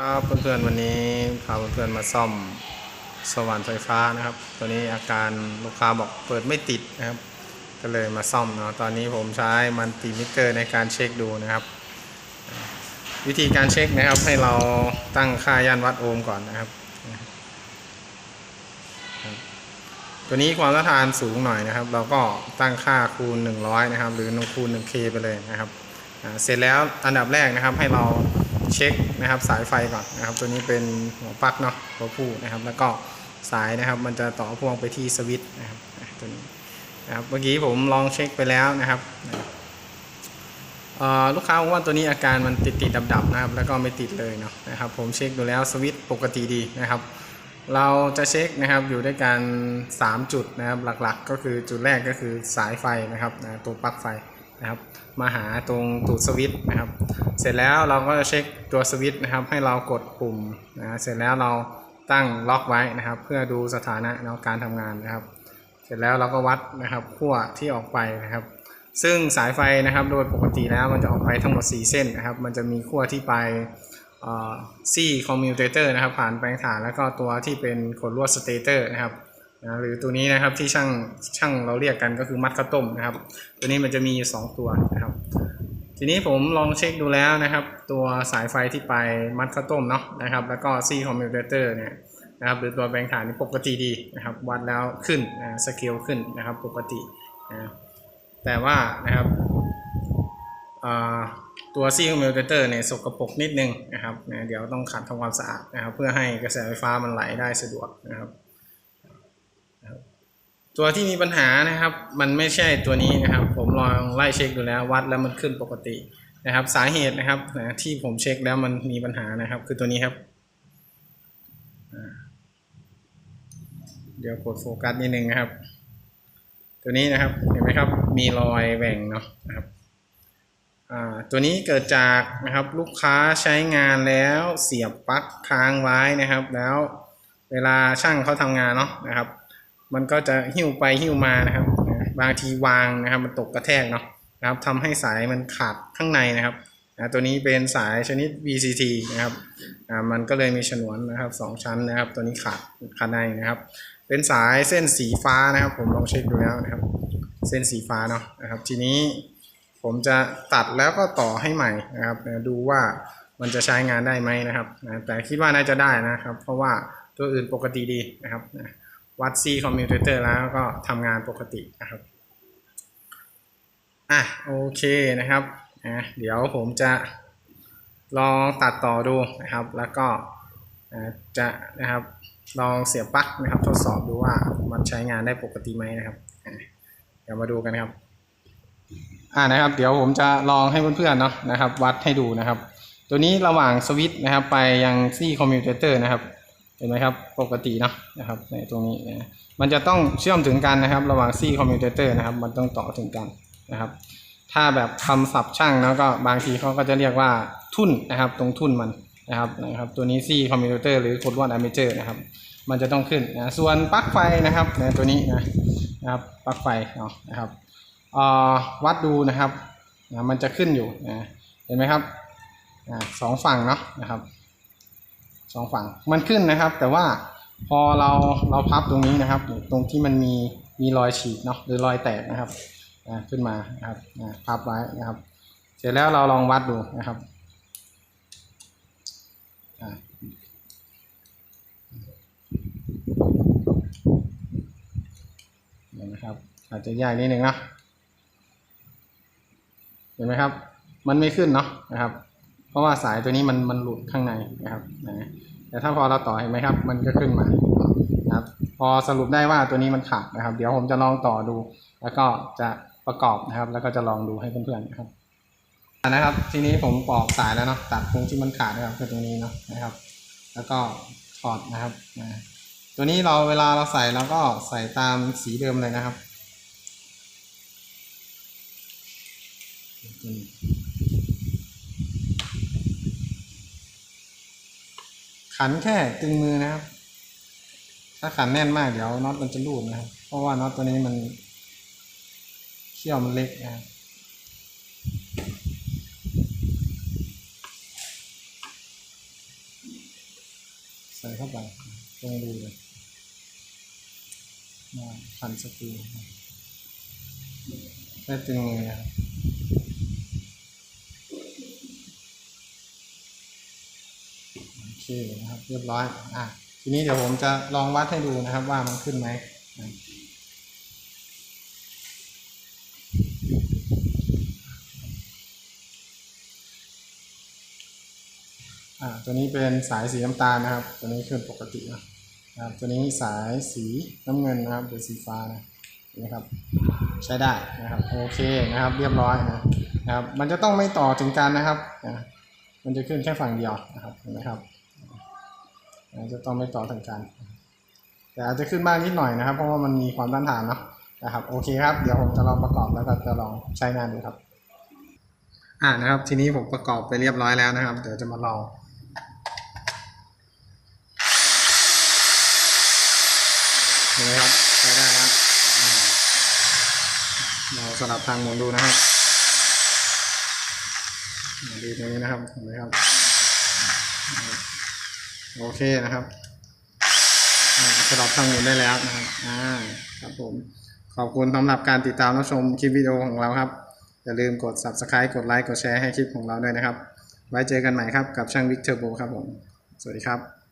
ครับเพื่อนๆวันนี้พาเพื่อนๆมาซ่อมสว่านไฟฟ้านะครับ ตัวนี้อาการลูกค้าบอกเปิดไม่ติดนะครับ ก็เลยมาซ่อมเนาะตอนนี้ผมใช้มันติมิเตอร์ในการเช็คดูนะครับ วิธีการเช็คนะครับให้เราตั้งค่าย่านวัดโอห์มก่อนนะครับ ตัวนี้ความต้านทานสูงหน่อยนะครับ เราก็ตั้งค่าคูณ 100 นะครับ หรือ1คูณ 1K ไปเลยนะครับเสร็จแล้วอันดับแรกนะครับให้เรา เช็คนะครับสายไฟก่อนนะครับ ตัวนี้เป็นหัวปลั๊กเนาะตัวผู้นะครับ แล้วก็สายนะครับ มันจะต่อพ่วงไปที่สวิตช์นะครับตัวนี้นะครับเมื่อกี้ผมลองเช็คไปแล้วนะครับลูกค้าบอกว่าตัวนี้อาการมันติดติดดับดับนะครับ แล้วก็ไม่ติดเลยเนาะนะครับ ผมเช็คดูแล้วสวิตช์ปกติดีนะครับ เราจะเช็คนะครับอยู่ด้วยกัน 3 จุดนะครับหลักๆ ก็คือจุดแรกก็คือสายไฟนะครับนะตัวปลั๊กไฟ นะครับ มาหาตรงตูดสวิตช์นะครับ เสร็จแล้วเราก็จะเช็คตัวสวิตช์นะครับ ให้เรากดปุ่มนะเสร็จแล้วเราตั้งล็อกไว้นะครับ เพื่อดูสถานะนะการทำงานนะครับ เสร็จแล้วเราก็วัดนะครับขั้วที่ออกไปนะครับ ซึ่งสายไฟนะครับโดยปกติแล้วมันจะออกไปทั้งหมด 4 เส้นนะครับ มันจะมีขั้วที่ไปซี่คอมมิวเตเตอร์นะครับ ผ่านแปลงถ่านแล้วก็ตัวที่เป็นขดลวดสเตเตอร์นะครับ นะหรือตัวนี้นะครับที่ช่างช่างเราเรียกกันก็คือมัดข้าวต้มนะครับ ตัวนี้มันจะมีอยู่สองตัวนะครับ ทีนี้ผมลองเช็คดูแล้วนะครับ ตัวสายไฟที่ไปมัดข้าวต้มเนาะนะครับ แล้วก็ซีคอมมิวเตอร์เนี่ยนะครับหรือตัวแปลงถ่านนี่ปกติดีนะครับ วัดแล้วขึ้นนะสเกลขึ้นนะครับปกตินะแต่ว่านะครับตัวซีคอมมิวเตอร์เนี่ยสกปรกนิดนึงนะครับนะเดี๋ยวต้องขัดทำความสะอาดนะครับ เพื่อให้กระแสไฟฟ้ามันไหลได้สะดวกนะครับ ตัวที่มีปัญหานะครับ มันไม่ใช่ตัวนี้นะครับ ผมลองไล่เช็คดูแล้ววัดแล้วมันขึ้นปกตินะครับ สาเหตุนะครับนะที่ผมเช็คแล้วมันมีปัญหานะครับ คือตัวนี้ครับ เดี๋ยวกดโฟกัสนิดนึงนะครับ ตัวนี้นะครับเห็นไหมครับ มีรอยแหว่งเนาะนะครับตัวนี้เกิดจากนะครับลูกค้าใช้งานแล้วเสียบปลั๊กค้างไว้นะครับ แล้วเวลาช่างเขาทำงานเนาะนะครับ มันก็จะหิ้วไปหิ้วมานะครับบางทีวางนะครับมันตกกระแทกเนาะนะครับทำให้สายมันขาดข้างในนะครับนะตัวนี้เป็นสายชนิด VCT นะครับมันก็เลยมีฉนวนนะครับสองชั้นนะครับ ตัวนี้ขาดขาดในนะครับ เป็นสายเส้นสีฟ้านะครับ ผมลองเช็คดูแล้วนะครับ เส้นสีฟ้าเนาะนะครับ ทีนี้ผมจะตัดแล้วก็ต่อให้ใหม่นะครับนะดูว่ามันจะใช้งานได้ไหมนะครับนะแต่คิดว่าน่าจะได้นะครับ เพราะว่าตัวอื่นปกติดีนะครับนะ วัดซีคอมมิวเตอร์แล้วก็ทำงานปกตินะครับ อะโอเคนะครับอะเดี๋ยวผมจะลองตัดต่อดูนะครับ แล้วก็จะนะครับลองเสียบปลั๊กนะครับ ทดสอบดูว่ามันใช้งานได้ปกติไหมนะครับ เดี๋ยวมาดูกันครับ อ่านะครับ เดี๋ยวผมจะลองให้เพื่อนๆเนาะนะครับ วัดให้ดูนะครับ ตัวนี้ระหว่างสวิตช์นะครับ ไปยังซี่คอมมิวเตอร์นะครับ เห็นไหมครับปกติเนาะนะครับในตรงนี้นะมันจะต้องเชื่อมถึงกันนะครับ ระหว่างซี่คอมมิวเตอร์นะครับมันต้องต่อถึงกันนะครับ ถ้าแบบคำศัพท์ช่างแล้วก็บางทีเขาก็จะเรียกว่าทุ่นนะครับ ตรงทุ่นมันนะครับนะครับ ตัวนี้ซี่คอมมิวเตอร์หรือโคดวอดอะเมเจอร์นะครับ มันจะต้องขึ้นนะส่วนปลั๊กไฟนะครับในตัวนี้นะนะครับปลั๊กไฟเนาะนะครับวัดดูนะครับนะมันจะขึ้นอยู่นะเห็นไหมครับสองฝั่งเนาะนะครับ สองฝั่งมันขึ้นนะครับ แต่ว่าพอเราเราพับตรงนี้นะครับ ตรงที่มันมีมีรอยฉีกเนาะหรือรอยแตกนะครับอ่าขึ้นมานะครับอ่าพับไว้นะครับ เสร็จแล้วเราลองวัดดูนะครับอ่าเห็นไหมครับ อาจจะยากนิดนึงนะเห็นไหมครับ มันไม่ขึ้นเนาะนะครับ เพราะว่าสายตัวนี้มันมันหลุดข้างในนะครับนะแต่ถ้าพอเราต่อเห็นไหมครับ มันก็ขึ้นมานะครับพอสรุปได้ว่าตัวนี้มันขาดนะครับ เดี๋ยวผมจะลองต่อดู แล้วก็จะประกอบนะครับ แล้วก็จะลองดูให้เพื่อนๆนะครับนะครับ ทีนี้ผมปอกสายแล้วเนาะตัดตรงที่มันขาดนะครับคือตรงนี้เนาะนะครับ แล้วก็ถอดนะครับนะตัวนี้เราเวลาเราใส่เราก็ใส่ตามสีเดิมเลยนะครับอืม ขันแค่ตึงมือนะครับ ถ้าขันแน่นมากเดี๋ยวน็อตมันจะรูดนะครับ เพราะว่าน็อตตัวนี้มันเขี้ยวมันเล็กนะครับส่เข้าไปตรงรูเลยอ่าพันสกรูแค่ตึงมือนะครับโอ เคนะครับเรียบร้อยอะทีนี้เดี๋ยวผมจะลองวัดให้ดูนะครับว่ามันขึ้นไหมอ่าตัวนี้เป็นสายสีน้ำตาลนะครับ ตัวนี้ขึ้นปกตินะครับตัวนี้สายสีน้ำเงินนะครับหรือสีฟ้านะนะครับใช้ได้นะครับโอเคนะครับเรียบร้อยนะนะครับ มันจะต้องไม่ต่อถึงกันนะครับนะมันจะขึ้นแค่ฝั่งเดียวนะครับเห็นไหมครับ จะต้องไม่ต่อถึงกัน แต่อาจจะขึ้นบ้างนิดหน่อยนะครับ เพราะว่ามันมีความต้านทานเนาะนะครับโอเคครับเดี๋ยวผมจะลองประกอบแล้วก็จะลองใช้งานดูครับ อ่านะครับ ทีนี้ผมประกอบไปเรียบร้อยแล้วนะครับ เดี๋ยวจะมาลองเห็นไหมครับใช้ได้แล้วอ่าเราสลับทางหมุนดูนะครับดูตรงนี้นะครับเห็นไหมครับ โอเคนะครับสลับทางหมุนได้แล้วนะครับอ่าครับผมขอบคุณสำหรับการติดตามรับชมคลิปวิดีโอของเราครับ อย่าลืมกด subscribe กดไลค์กดแชร์ให้คลิปของเราด้วยนะครับ ไว้เจอกันใหม่ครับกับช่างวิกเทอร์โบครับผม สวัสดีครับ